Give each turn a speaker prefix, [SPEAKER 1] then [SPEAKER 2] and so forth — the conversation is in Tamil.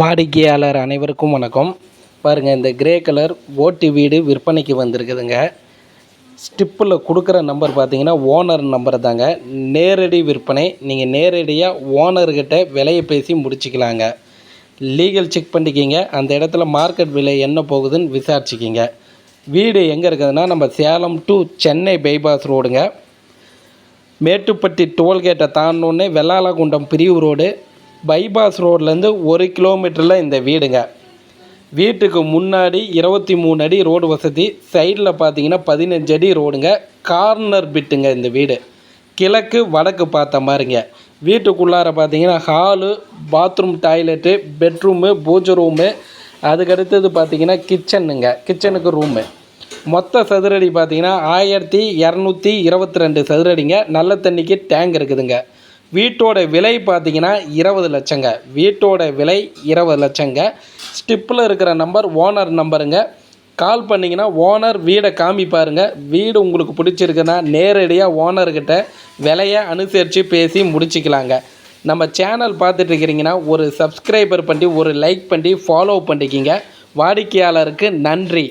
[SPEAKER 1] வாடிக்கையாளர் அனைவருக்கும் வணக்கம். பாருங்கள் இந்த கிரே கலர் ஓட்டு வீடு விற்பனைக்கு வந்திருக்குதுங்க. ஸ்டிப்பில் கொடுக்குற நம்பர் பார்த்தீங்கன்னா ஓனர் நம்பர் தாங்க. நேரடி விற்பனை நீங்கள் நேரடியாக ஓனர்கிட்ட விலையை பேசி முடிச்சுக்கலாங்க. லீகல் செக் பண்ணிக்கிங்க. அந்த இடத்துல மார்க்கெட் விலை என்ன போகுதுன்னு விசாரிச்சுக்கிங்க. வீடு எங்கே இருக்குதுன்னா நம்ம சேலம் டு சென்னை பைபாஸ் ரோடுங்க மேட்டுப்பட்டி டோல்கேட்டை தாண்டினோடனே வெள்ளாலகுண்டம் பிரிவு ரோடு பைபாஸ் ரோட்லேருந்து ஒரு கிலோமீட்டரில் இந்த வீடுங்க. வீட்டுக்கு முன்னாடி இருபத்தி மூணு அடி ரோடு வசதி சைடில் பார்த்தீங்கன்னா பதினஞ்சு அடி ரோடுங்க. கார்னர் பிட்டுங்க இந்த வீடு. கிழக்கு வடக்கு பார்த்த மாதிரிங்க. வீட்டுக்குள்ளார பார்த்தீங்கன்னா ஹாலு பாத்ரூம் டாய்லெட்டு பெட்ரூமு பூஜை ரூமு. அதுக்கடுத்தது பார்த்தீங்கன்னா கிச்சனுங்க. கிச்சனுக்கு ரூமு. மொத்த சதுரடி பார்த்தீங்கன்னா ஆயிரத்தி இரநூத்தி இருபத்தி ரெண்டு சதுரடிங்க. நல்ல தண்ணிக்கு டேங்க் இருக்குதுங்க. வீட்டோட விலை பார்த்தீங்கன்னா இருபது லட்சங்க. வீட்டோட விலை இருபது லட்சங்க. ஸ்டிப்பில் இருக்கிற நம்பர் ஓனர் நம்பருங்க. கால் பண்ணிங்கன்னா ஓனர் வீடை காமிப்பாருங்க வீடு உங்களுக்கு பிடிச்சிருக்குன்னா நேரடியாக ஓனர்கிட்ட விலையை அனுசரித்து பேசி முடிச்சுக்கலாங்க. நம்ம சேனல் பார்த்துட்டு இருக்கிறீங்கன்னா ஒரு சப்ஸ்கிரைபர் பண்ணி ஒரு லைக் பண்ணி ஃபாலோ பண்ணிக்கிங்க. வாடிக்கையாளருக்கு நன்றி.